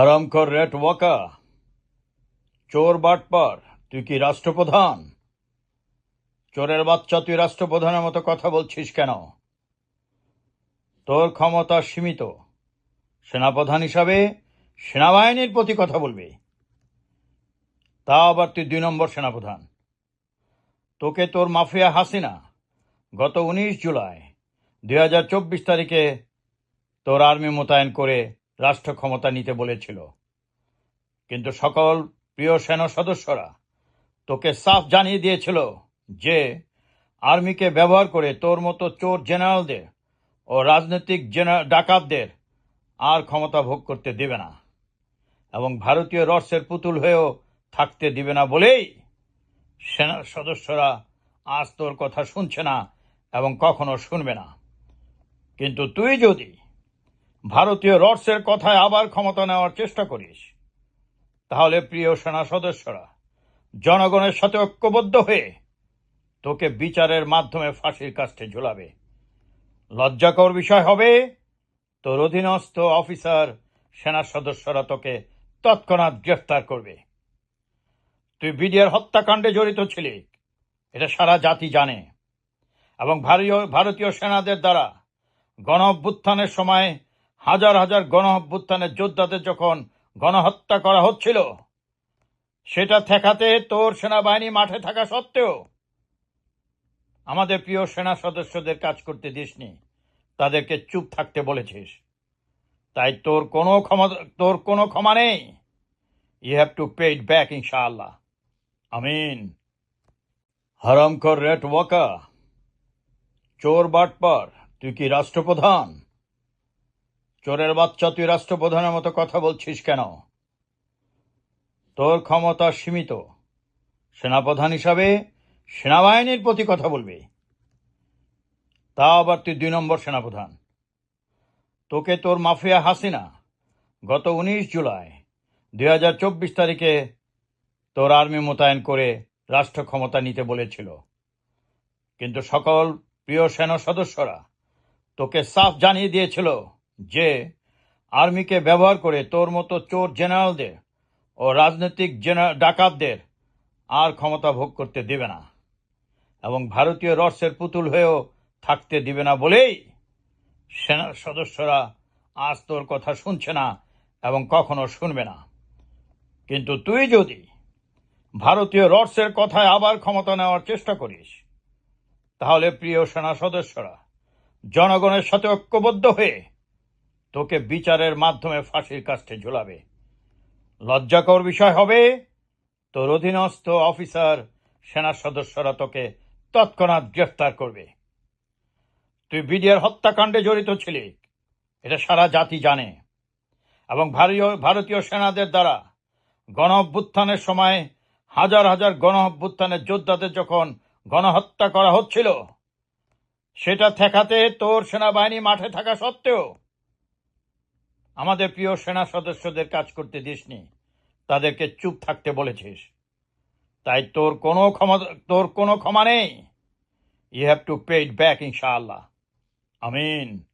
হারামখর rate Waka. চোর বাটপার, তুই কি রাষ্ট্রপ্রধান? চোরের বাচ্চা তুই রাষ্ট্রপ্রধানের মতো কথা বলছিস কেন? তোর ক্ষমতা সীমিত। সেনাপ্রধান হিসাবে সেনাবাহিনীর প্রতি কথা বলবি। তা আবার তুই দুই নম্বর সেনাপ্রধান। তোকে তোর মাফিয়া হাসিনা গত উনিশ জুলাই দুই হাজার চব্বিশ তারিখে তোর আর্মি মোতায়েন করে রাষ্ট্র ক্ষমতা নিতে বলেছিল। কিন্তু সকল প্রিয় সেনা সদস্যরা তোকে সাফ জানিয়ে দিয়েছিল যে, আর্মিকে ব্যবহার করে তোর মতো চোর জেনারেলদের ও রাজনৈতিক জেনা- ডাকাতদের আর ক্ষমতা ভোগ করতে দেবে না এবং ভারতীয় রসের পুতুল হয়েও থাকতে দিবে না বলেই সেনা সদস্যরা আজ তোর কথা শুনছে না এবং কখনো শুনবে না। কিন্তু তুই যদি ভারতীয় রডসের কথায় আবার ক্ষমতা নেওয়ার চেষ্টা করিস। তাহলে প্রিয় সেনা সদস্যরা, জনগণের সাথে ঐক্যবদ্ধ হয়ে তোকে বিচারের মাধ্যমে ফাঁসির কাছে ঝুলাবে। লজ্জাকর বিষয় হবে, তোর অধীনস্থ অফিসার সেনা সদস্যরা তোকে তৎক্ষণাৎ গ্রেফতার করবে। তুই বিডিআর হত্যাকাণ্ডে জড়িত ছিলি, এটা সারা জাতি জানে। এবং ভারতীয় ভারতীয় সেনাদের দ্বারা গণ সময় হাজার হাজার গণ অভ্যুত্থানের যোদ্ধাদের যখন গণহত্যা করা হচ্ছিল, সেটা ঠেকাতে তোর সেনাবাহিনী মাঠে থাকা সত্ত্বেও আমাদের প্রিয় সেনা সদস্যদের কাজ করতে দিসনি। তাদেরকে চুপ থাকতে বলেছিস। তাই তোর কোনো ক্ষমা তোর কোনো ক্ষমা নেই। You have to pay it back ইনশাআল্লাহ। আমিন। হারামখর রেট ওয়াকা, চোর বাটপার, তুই কি রাষ্ট্রপ্রধান? চোরের বাচ্চা, তুই রাষ্ট্রপ্রধানের মতো কথা বলছিস কেন? তোর ক্ষমতা সীমিত। সেনাপ্রধান হিসাবে সেনাবাহিনীর প্রতি কথা বলবি। তা আবার তুই দুই নম্বর সেনাপ্রধান। তোকে তোর মাফিয়া হাসিনা গত উনিশ জুলাই দুই হাজার চব্বিশ তারিখে তোর আর্মি মোতায়েন করে রাষ্ট্র ক্ষমতা নিতে বলেছিল। কিন্তু সকল প্রিয় সেনা সদস্যরা তোকে সাফ জানিয়ে দিয়েছিল। যে আর্মিকে ব্যবহার করে তোর মতো চোর জেনারেলদের ও রাজনৈতিক জেনা- ডাকাতদের আর ক্ষমতা ভোগ করতে দেবে না এবং ভারতীয় রসের পুতুল হয়েও থাকতে দিবে না বলেই সেনা সদস্যরা আজ তোর কথা শুনছে না এবং কখনো শুনবে না। কিন্তু তুই যদি ভারতীয় রডসের কথায় আবার ক্ষমতা নেওয়ার চেষ্টা করিস, তাহলে প্রিয় সেনা সদস্যরা জনগণের সাথে ঐক্যবদ্ধ হয়ে তোকে বিচারের মাধ্যমে ফাঁসির কাছে ঝুলাবে। লজ্জাকর বিষয় হবে, তোর অধীনস্থ অফিসার, সেনা সদস্যরা তোকে তৎক্ষণাৎ গ্রেফতার করবে। তুই বিডিআর হত্যাকাণ্ডে জড়িত ছিলি, এটা সারা জাতি জানে। এবং ভারতীয় ভারতীয় সেনাদের দ্বারা গণ অভ্যুত্থানের সময় হাজার হাজার গণ অভ্যুত্থানের যোদ্ধাদের যখন গণহত্যা করা হচ্ছিল, সেটা ঠেকাতে তোর সেনাবাহিনী মাঠে থাকা সত্ত্বেও আমাদের প্রিয় সেনা সদস্যদের কাজ করতে দিসনি। তাদেরকে চুপ থাকতে বলেছিস। তাই তোর কোনো ক্ষমা, তোর কোনো ক্ষমা নেই। You have to pay it back ইনশাআল্লাহ। আমিন।